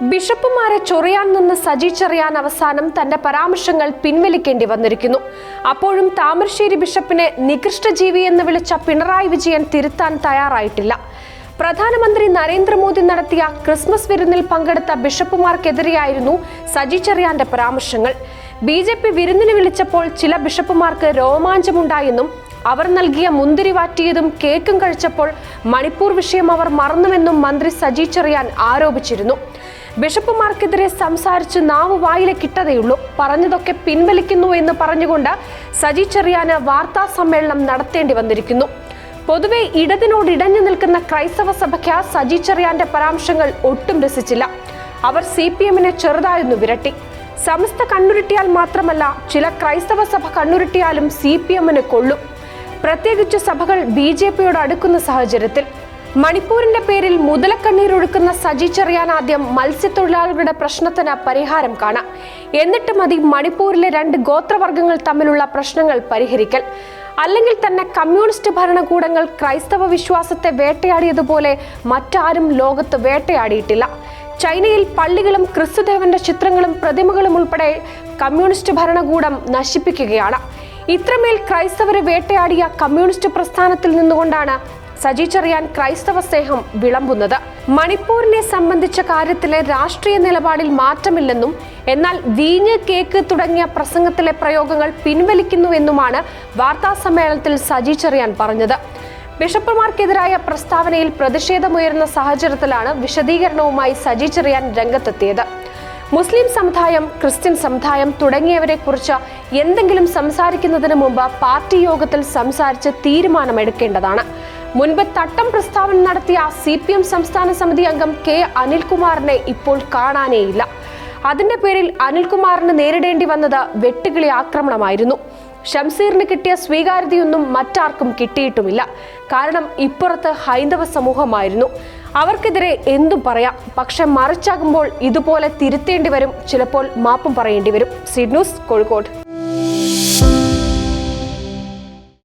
ബിഷപ്പുമാരെ ചൊറിയാൻ നിന്ന് സജി ചെറിയാൻ അവസാനം തന്റെ പരാമർശങ്ങൾ പിൻവലിക്കേണ്ടി വന്നിരിക്കുന്നു. അപ്പോഴും താമരശ്ശേരി ബിഷപ്പിനെ നികൃഷ്ട ജീവി എന്ന് വിളിച്ച പിണറായി വിജയൻ തിരുത്താൻ തയ്യാറായിട്ടില്ല. പ്രധാനമന്ത്രി നരേന്ദ്രമോദി നടത്തിയ ക്രിസ്മസ് വിരുന്നിൽ പങ്കെടുത്ത ബിഷപ്പുമാർക്കെതിരെയായിരുന്നു സജി ചെറിയാന്റെ പരാമർശങ്ങൾ. ബി ജെ പി വിരുന്നിന് വിളിച്ചപ്പോൾ ചില ബിഷപ്പുമാർക്ക് രോമാഞ്ചമുണ്ടായെന്നും അവർ നൽകിയ മുന്തിരി വാറ്റിയതും കേക്കും കഴിച്ചപ്പോൾ മണിപ്പൂർ വിഷയം അവർ മറന്നുവെന്നും മന്ത്രി സജി ചെറിയാൻ ആരോപിച്ചിരുന്നു. ബിഷപ്പുമാർക്കെതിരെ സംസാരിച്ച് നാവ് വായിലെ കിട്ടതേയുള്ളൂ. പറഞ്ഞതൊക്കെ പിൻവലിക്കുന്നു എന്ന് പറഞ്ഞുകൊണ്ട് സജി ചെറിയാന് വാർത്താ സമ്മേളനം നടത്തേണ്ടി വന്നിരിക്കുന്നു. പൊതുവെ ഇടതിനോട് ഇടഞ്ഞു നിൽക്കുന്ന ക്രൈസ്തവ സഭയ്ക്ക് സജി ചെറിയാന്റെ പരാമർശങ്ങൾ ഒട്ടും രസിച്ചില്ല. അവർ സി പി എമ്മിനെ ചെറുതായൊന്നു വിരട്ടി. സമസ്ത കണ്ണുരുട്ടിയാൽ മാത്രമല്ല ചില ക്രൈസ്തവ സഭ കണ്ണുരുട്ടിയാലും സി പി എമ്മിന് കൊള്ളും. പ്രത്യേകിച്ച് സഭകൾ ബി ജെ പിയോട് അടുക്കുന്ന സാഹചര്യത്തിൽ മണിപ്പൂരിന്റെ പേരിൽ മുതലക്കണ്ണീരൊഴുക്കുന്ന സജി ചെറിയാൻ ആദ്യം മത്സ്യത്തൊഴിലാളികളുടെ പ്രശ്നത്തിന് പരിഹാരം കാണാം. എന്നിട്ട് മതി മണിപ്പൂരിലെ രണ്ട് ഗോത്രവർഗങ്ങൾ തമ്മിലുള്ള പ്രശ്നങ്ങൾ പരിഹരിക്കൽ. അല്ലെങ്കിൽ തന്നെ കമ്മ്യൂണിസ്റ്റ് ഭരണകൂടങ്ങൾ ക്രൈസ്തവ വിശ്വാസത്തെ വേട്ടയാടിയതുപോലെ മറ്റാരും ലോകത്ത് വേട്ടയാടിയിട്ടില്ല. ചൈനയിൽ പള്ളികളും ക്രിസ്തുദേവന്റെ ചിത്രങ്ങളും പ്രതിമകളും ഉൾപ്പെടെ കമ്മ്യൂണിസ്റ്റ് ഭരണകൂടം നശിപ്പിക്കുകയാണ്. ഇത്രമേൽ ക്രൈസ്തവരെ വേട്ടയാടിയ കമ്മ്യൂണിസ്റ്റ് പ്രസ്ഥാനത്തിൽ നിന്നുകൊണ്ടാണ് സജി ചെറിയാൻ ക്രൈസ്തവ സ്നേഹം വിളമ്പുന്നത്. മണിപ്പൂരിനെ സംബന്ധിച്ച കാര്യത്തിലെ രാഷ്ട്രീയ നിലപാടിൽ മാറ്റമില്ലെന്നും എന്നാൽ വീഞ്ഞ് കേക്ക് തുടങ്ങിയ പ്രസംഗത്തിലെ പ്രയോഗങ്ങൾ പിൻവലിക്കുന്നുവെന്നുമാണ് വാർത്താ സമ്മേളനത്തിൽ സജി ചെറിയാൻ പറഞ്ഞത്. ബിഷപ്പുമാർക്കെതിരായ പ്രസ്താവനയിൽ പ്രതിഷേധമുയർന്ന സാഹചര്യത്തിലാണ് വിശദീകരണവുമായി സജി ചെറിയാൻ രംഗത്തെത്തിയത്. മുസ്ലിം സമുദായം ക്രിസ്ത്യൻ സമുദായം തുടങ്ങിയവരെ കുറിച്ച് എന്തെങ്കിലും സംസാരിക്കുന്നതിന് മുമ്പ് പാർട്ടി യോഗത്തിൽ സംസാരിച്ച് തീരുമാനമെടുക്കേണ്ടതാണ്. മുൻപ് തട്ടം പ്രസ്താവന നടത്തിയ സി പി എം സംസ്ഥാന സമിതി അംഗം കെ അനിൽകുമാറിനെ ഇപ്പോൾ കാണാനേയില്ല. അതിന്റെ പേരിൽ അനിൽകുമാറിന് നേരിടേണ്ടി വന്നത് വെട്ടുകിളി ആക്രമണമായിരുന്നു. ഷംസീറിന് കിട്ടിയ സ്വീകാര്യതയൊന്നും മറ്റാർക്കും കിട്ടിയിട്ടുമില്ല. കാരണം ഇപ്പുറത്ത് ഹൈന്ദവ സമൂഹമായിരുന്നു. അവർക്കെതിരെ എന്തും പറയാം. പക്ഷെ മറിച്ചാകുമ്പോൾ ഇതുപോലെ തിരുത്തേണ്ടി വരും. ചിലപ്പോൾ മാപ്പും പറയേണ്ടി വരും. സിഡ്നൂസ് കോഴിക്കോട്.